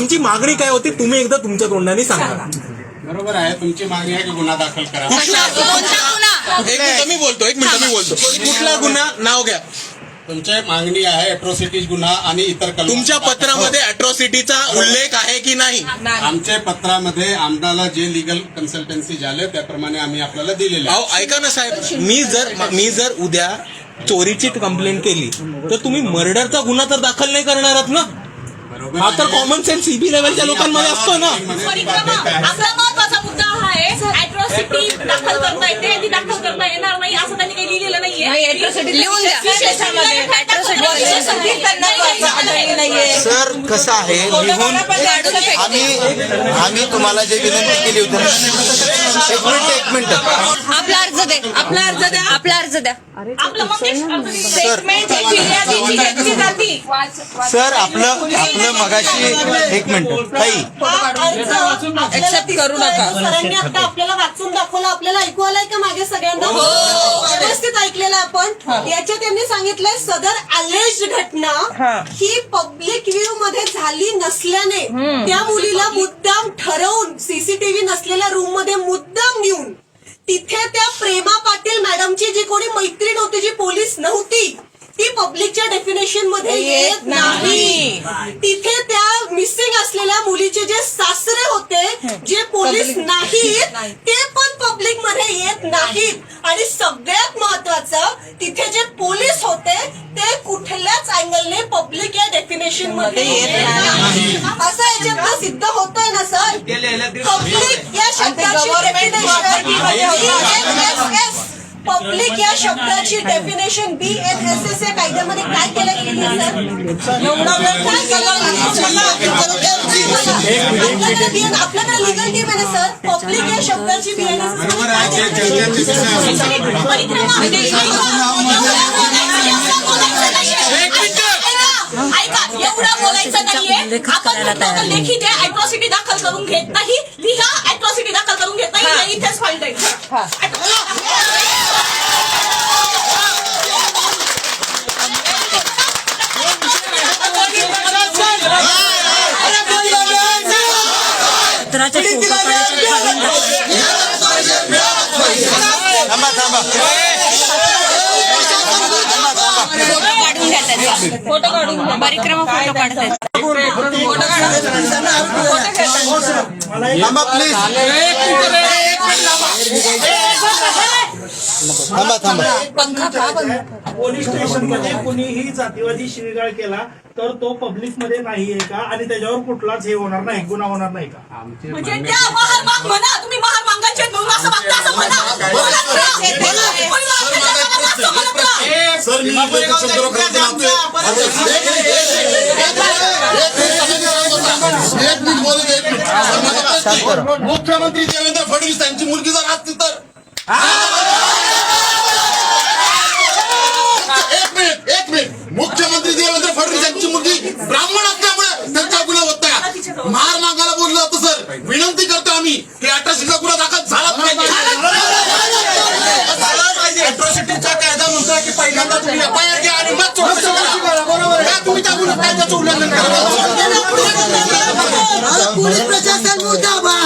तुमची मागणी काय होती? तुम्ही एकदा तुमच्या तोंडाने सांगा. बरोबर आहे. तुमची मागणी आहे की गुन्हा दाखल करा. एक मिनिट मी बोलतो एक मिनिट मी बोलतो. कुठला गुन्हा? नाव घ्या. तुमची मागणी आहे अट्रॉसिटीज गुन्हा आणि इतर कलम. तुमच्या पत्रामध्ये अट्रॉसिटीचा उल्लेख आहे की नाही? आमच्या पत्रामध्ये आम्हाला जे लिगल कन्सल्टन्सी झाले त्याप्रमाणे आम्ही आपल्याला दिलेले आहे. अहो ऐका ना साहेब. मी जर मी जर उद्या चोरीची कंप्लेंट केली तर तुम्ही मर्डरचा गुन्हा तर दाखल नाही करणार आहात ना? हा तर. कॉमन सेन्स सीबी लेवलच्या लोकांमध्ये असतो ना परिक्रमा आपला महत्त्वाचा मुद्दा हा आहे अॅट्रॉसिटी दाखल करता येते ती दाखल करता येणार नाही असं त्यांनी काही लिहिलेलं नाहीये नाही, atrocity लिहून द्या. सर कसं आहे? लिहून आम्ही आम्ही तुम्हाला जे विनंती केली होती एक मिनिट एक मिनिट. आपला अर्ज दे आपला अर्ज द्या आपला अर्ज द्या. ही जाती. सर आपलं आपलं मगाशी एक मिनिट. ताई. Accept करू नका. आपल्याला वाचून दाखवलं आपल्याला ऐकू आलंय का मागे सगळ्यांना? व्यवस्थित ऐकलेलं आपण. याच्यात त्यांनी सांगितलंय सदर अलेज घटना ही. पब्लिक व्ह्यू मध्ये झाली नसल्याने त्या मुलीला मुद्दाम ठरवून सीसीटीव्ही नसलेल्या रूममध्ये मुद्दाम नेऊन तिथे त्या प्रेमा पाटील मॅडमची जी कोणी मैत्रीण होती जी पोलीस नव्हती ती पब्लिकच्या डेफिनेशनमध्ये येत नाही. तिथे त्या मिसिंग असलेल्या मुलीचे जे सासरे होते जे पोलीस नाहीत ते पण पब्लिकमध्ये येत नाहीत. आणि सगळ्यात महत्वाचं तिथे जे पोलीस होते ते कुठल्याच अँगलने पब्लिक या डेफिनेशनमध्ये येत नाही. असं याच्यात सिद्ध होतंय ना सर? पब्लिक या शब्दाची डेफिनेशन पब्लिक या शब्दाची definition B N S S A कायद्यामध्ये काय केलं गेली सर एवढा वेळ काय केलं आपल्याकडे लिगल टीम आहे ना सर पब्लिक या शब्दाची बी एन एस ऐका एवढं बोलायचं नाहीये. आपण लेखी ते अॅट्रॉसिटी दाखल करून घेत नाही लिहा करून घेत नाही हे इथेच फाईल टाईप थांबा थांबा. फोटो काढून परिक्रमा फोटो काढतायत थांबा प्लीज थांबा थांबा. पंखा का बंद. पोलीस स्टेशनमध्ये कुणीही जातीवादी शिवीगाळ केला तर तो पब्लिकमध्ये नाहीये का? आणि त्याच्यावर कुठलाच हे होणार नाही गुन्हा होणार नाही का? म्हणजे त्या महार माग म्हणा तुम्ही महार मागायचे म्हणून असं मागता असं म्हणा. बोला खरं. बोला. कोणी मागतं त्याला मला असं म्हणत. राहा. सर मी वैयक्तिक संदर्भ एक मिनिट बोलू दे, एक मिनिट. मुख्यमंत्री देवेंद्र फडणवीस यांची मुलगी जर असती तर एक मिनिट एक मिनिट मुख्यमंत्री देवेंद्र फडणवीस यांची मुलगी ब्राह्मण असल्यामुळे त्यांचा गुन्हा होत नाही महार मागायला बोललो होतो सर विनंती करतो अठराशेचा गुन्हा दाखल झाला पाहिजे. अट्रॉसिटीचा कायदा म्हणतोय की पहिल्यांदा तुम्ही एफआयआर घ्या आणि मग चौकशी करा. का तुम्ही त्या गुन्हा कायद्याचं उल्लंघन करा. पोलीस प्रशासन मुर्दाबाद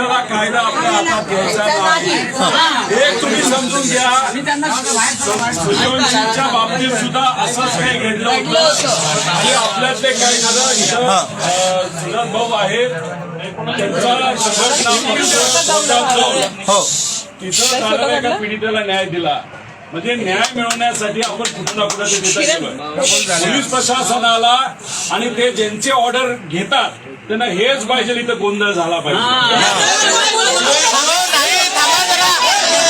आपल्याला कायदा आपल्या हातात घ्यायचा नाही. एक तुम्ही समजून घ्या. सूर्यवंशीच्या बाबतीत सुद्धा असंच काही घडलं होतं. आणि आपल्यातले काही जण इथं सुरत भाऊ आहेत. त्यांचा संघटना हो. तिथं झालेल्या एका पीडितेला न्याय दिला. म्हणजे न्याय मिळवण्यासाठी आपण कुठं ना कुठं. पोलीस प्रशासनाला आणि ते ज्यांचे ऑर्डर घेतात त्यांना हेच पाहिजे इथं गोंधळ झाला पाहिजे.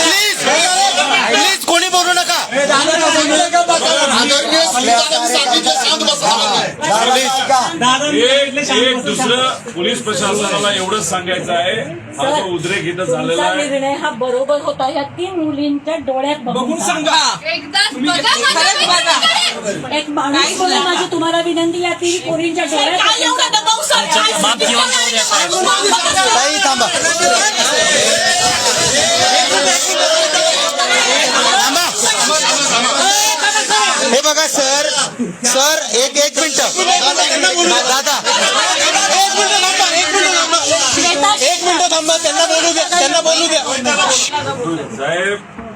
प्लीज प्लीज कोणी बोलू नका. एक एक दुसरं पोलीस प्रशासनाला एवढंच सांगायचं आहे. हा जो उद्रेक इथं झालेला आहे. निर्णय हा बरोबर होता. या तीन मुलींच्या डोळ्यात बघून सांगा. एकदाच बघा माझ्याकडे. एक माणूस म्हणून माझी तुम्हाला विनंती या तीन पोरींच्या काय डोळ्यात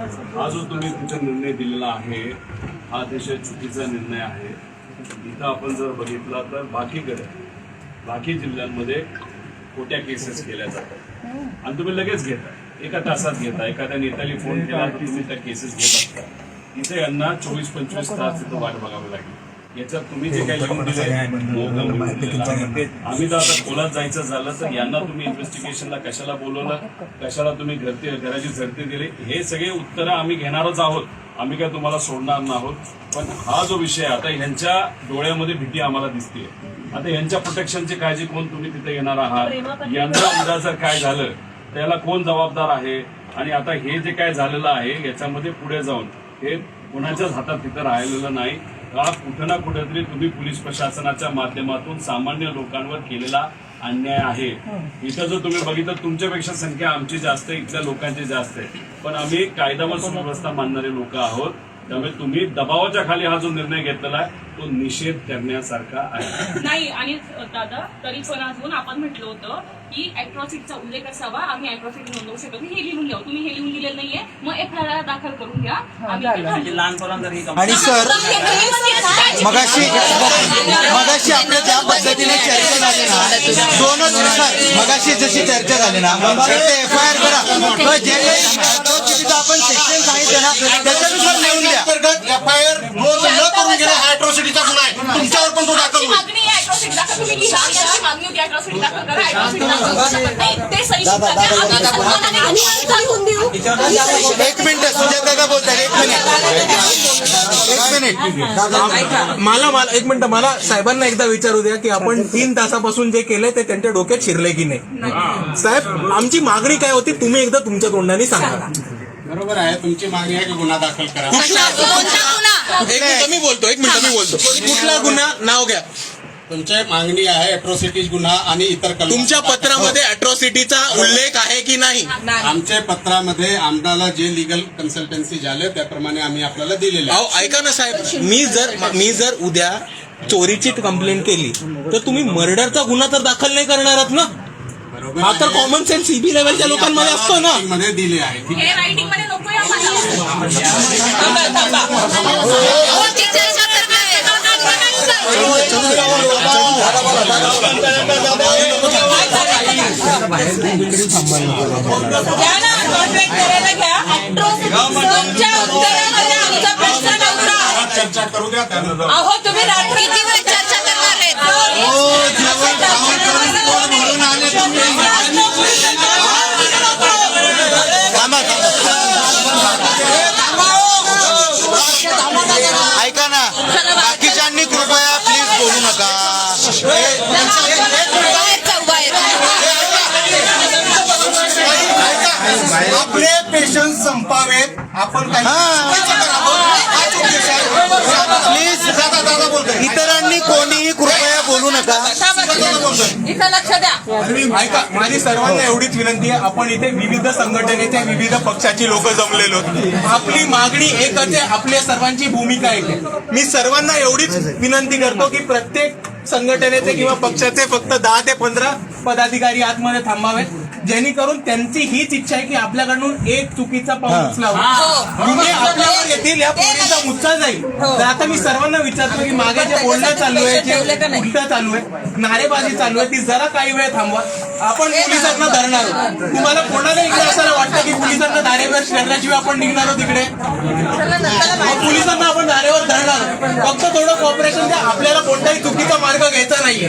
हा जो तुम्ही तिचा निर्णय दिलेला आहे. हा अतिशय चुकीचा निर्णय आहे. इथं आपण जर बघितला तर बाकीकडे बाकी जिल्ह्यांमध्ये खोट्या केसेस केल्या जातात. आणि तुम्ही लगेच घेता. एका तासात घेता. एखाद्या नेत्याने फोन केला तर तुम्ही त्या केसेस घेत असता. इथे यांना चोवीस पंचवीस तास तिथं वाट बघावी लागेल. याच्यात तुम्ही जे काही लिहून दिले. आम्ही तर आता खोलात जायचं झालं तर यांना तुम्ही इन्व्हेस्टिगेशनला कशाला बोलवलं कशाला तुम्ही घरते घराची झडती दिली? हे सगळे उत्तरं आम्ही घेणारच आहोत. आम्ही काय तुम्हाला सोडणार नाहोत. पण हा जो विषय आहे, आता ह्यांच्या डोळ्यामध्ये भीती आम्हाला दिसते आता यांच्या प्रोटेक्शनची काळजी कोण तुम्ही तिथे येणार आहात? यंदा उद्या जर काय झालं त्याला कोण जबाबदार आहे? आणि आता हे जे काय झालेलं आहे याच्यामध्ये पुढे जाऊन हे कुणाच्याच हातात तिथं राहिलेलं नाही. का कुठं ना कुठेतरी तुम्ही पोलीस प्रशासनाच्या माध्यमातून सामान्य लोकांवर केलेला अन्याय आहे. इथं जर तुम्ही बघितलं तुमच्यापेक्षा संख्या आमची जास्त आहे इथल्या लोकांची जास्त आहे. पण आम्ही कायदा व सुव्यवस्था मानणारे लोक आहोत. त्यामुळे तुम्ही दबावाच्या खाली हा जो निर्णय घेतलेला आहे तो निषेध करण्यासारखा आहे. नाही आणि दादा तरी पण अजून आपण म्हटलं होतं की अॅट्रॉसिटीचा उल्लेख असावा आम्ही अॅट्रॉसिटी नोंदवू शकत नाही. हे लिहून घ्या तुम्ही हे लिहून दिलेलं नाहीये. मग एफ आय आर दाखल करून घ्या. आम्ही घालू. आणि सर मगाशी मगाशी आपल्या ज्या पद्धतीने चर्चा झाली ना दोनच सर मगाशी जशी चर्चा झाली ना एफ आय आर करा. जे काही आपण सेक्शन ना त्याच्यानुसार लिहून द्या. अंतर्गत एफ आय आर नोंद न करून घेणं हा अॅट्रॉसिटीचा गुन्हा आहे तुमच्यावर पण तो दाखल होईल. मागणी आहे अॅट्रॉसिटी दाखल तुम्ही लिहा. यांची मागणी होती अॅट्रॉसिटी दाखल करा अॅट्रॉसिटी दाखल करू. शकत नाही ते सही सुद्धा द्या. आम्ही सन्मानाने आणि घेऊ. अर्ज लिहून देऊ एक मिनिट सुजात दादा बोलतात एक मिनिट. एक मिनिट. मला मला एक मिनिट मला साहेबांना एकदा विचारू द्या की आपण तीन तासापासून जे केलंय ते त्यांच्या डोक्यात शिरले की नाही. साहेब आमची मागणी काय होती तुम्ही एकदा तुमच्या तोंडाने सांगा. बरोबर आहे तुमची मागणी आहे की गुन्हा दाखल करा. कोणता गुन्हा? एक मिनिट मी बोलतो एक मिनिट मी बोलतो. कुठला गुन्हा? नाव घ्या. तुमची मागणी आहे अॅट्रॉसिटीज गुन्हा आणि इतर कलम तुमच्या पत्रामध्ये अॅट्रॉसिटीचा उल्लेख आहे की नाही? आमच्या पत्रामध्ये आम्हाला जे लिगल कन्सल्टन्सी झाले त्याप्रमाणे आम्ही आपल्याला दिलेले आहे. अहो ऐका ना साहेब मी जर मी जर उद्या चोरीची कंप्लेंट केली तर तुम्ही मर्डरचा गुन्हा तर दाखल नाही करणार आहात ना? हा तर आहे. कॉमन सेन्स सीबी लेवलच्या लोकांमध्ये असतो ना. writing मध्ये दिले आहे ठीक आहे? हे रायटिंगमध्ये नकोय आम्हाला अहो, ती चर्चा करणार घ्या ना कॉन्ट्रॅक्ट करायला घ्या. तुमच्या उत्तरामध्ये आमचा प्रश्न नव्हता. चर्चा करू द्या त्यानंतर. अहो तुम्ही रात्री पेशन्स संपावेत आपण प्लीज इतरांनी कोणीही कृपया बोलू नका. इथं लक्ष द्या. ऐका माझी सर्वांना एवढीच विनंती आहे. आपण इथे विविध संघटनेच्या विविध पक्षाची लोक जमलेलो. आपली मागणी एकच आहे आपल्या सर्वांची भूमिका एक आहे. मी सर्वांना एवढीच विनंती करतो की प्रत्येक संघटनेचे किंवा पक्षाचे फक्त दहा ते पंधरा पदाधिकारी आतमध्ये थांबावेत. जेणेकरून त्यांची हीच इच्छा आहे की आपल्याकडून एक चुकीचा पाऊल हा. उचलावा. तुम्ही आपल्यावर येतील या पोरीचा मुच्चा जाईल. तर आता मी सर्वांना विचारतो की मागे जे बोलणं चालू आहे जे उलट चालू आहे नारेबाजी चालू आहे ती जरा काही वेळ थांबवा. आपण पोलिसांना धरणार आहोत. तुम्हाला कोणाला इकडे असं वाटतं की पोलिसांना धारेवर शहराशिवाय आपण निघणार आहोत इकडे? मग पोलिसांना आपण धारेवर धरणार आहोत. फक्त थोडं कॉपरेशन द्या. आपल्याला कोणताही चुकीचा मार्ग घ्यायचा नाहीये.